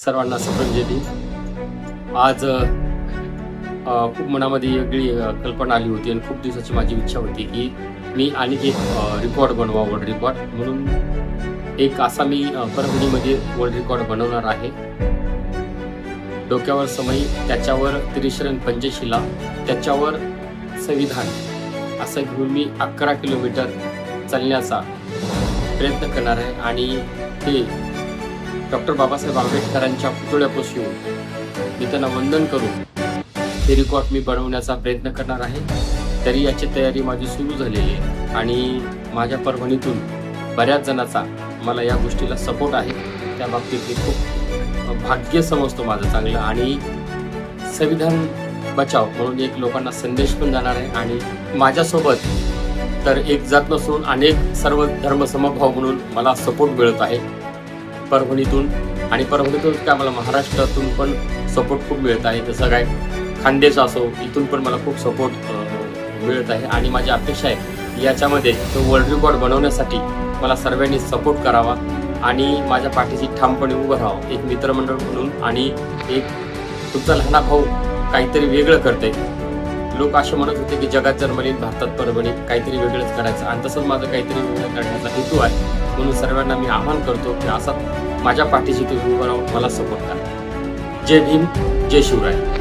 सर्वांना सफरंजेली आज खूप मनामध्ये वेगळी कल्पना आली होती आणि खूप दिवसाची माझी इच्छा होती की मी आणि एक रेकॉर्ड बनवा वर्ल्ड रेकॉर्ड म्हणून एक असा मी परभणीमध्ये वर्ल्ड रेकॉर्ड बनवणार आहे. डोक्यावर समय त्याच्यावर त्रिशरण पंचशिला त्याच्यावर संविधान. असं घेऊन मी अकरा किलोमीटर चालण्याचा प्रयत्न करणार आहे आणि ते डॉक्टर बाबासाहेब आंबेडकरांच्या पुतळ्यापासून येऊन मी त्यांना वंदन करून हे रेकॉर्ड मी बनवण्याचा प्रयत्न करणार आहे. तरी याची तयारी माझी सुरू झालेली आहे. आणि माझ्या परभणीतून बऱ्याच जणांचा मला या गोष्टीला सपोर्ट आहे. त्या बाबतीत मी खूप भाग्य समजतो माझं चांगलं. आणि संविधान बचाव म्हणून एक लोकांना संदेश पण जाणार आहे. आणि माझ्यासोबत तर एक जात नसून अनेक सर्व धर्म समभाव म्हणून मला सपोर्ट मिळत आहे. परभणीतून. आणि परभणीतून काय मला महाराष्ट्रातून पण सपोर्ट खूप मिळत आहे. जसं काय खांदेचा असो इथून पण मला खूप सपोर्ट मिळत आहे. आणि माझी अपेक्षा आहे याच्यामध्ये तो वर्ल्ड रेकॉर्ड बनवण्यासाठी मला सर्वांनी सपोर्ट करावा आणि माझ्या पाठीशी ठामपणे उभं राहावं. एक मित्रमंडळ म्हणून आणि एक तुमचा लहाना भाऊ काहीतरी वेगळं करते लोक असे म्हणत होते की जगात जन्मलीन भारतात परभणी काहीतरी वेगळंच करायचं आणि तसंच माझं काहीतरी वेगळं करण्याचा हेतू आहे. म्हणून सर्वांना मी आवाहन करतो की असा माझ्या पाठीशी तुम्ही मला सपोर्ट करा. जय भीम जय शिवराय.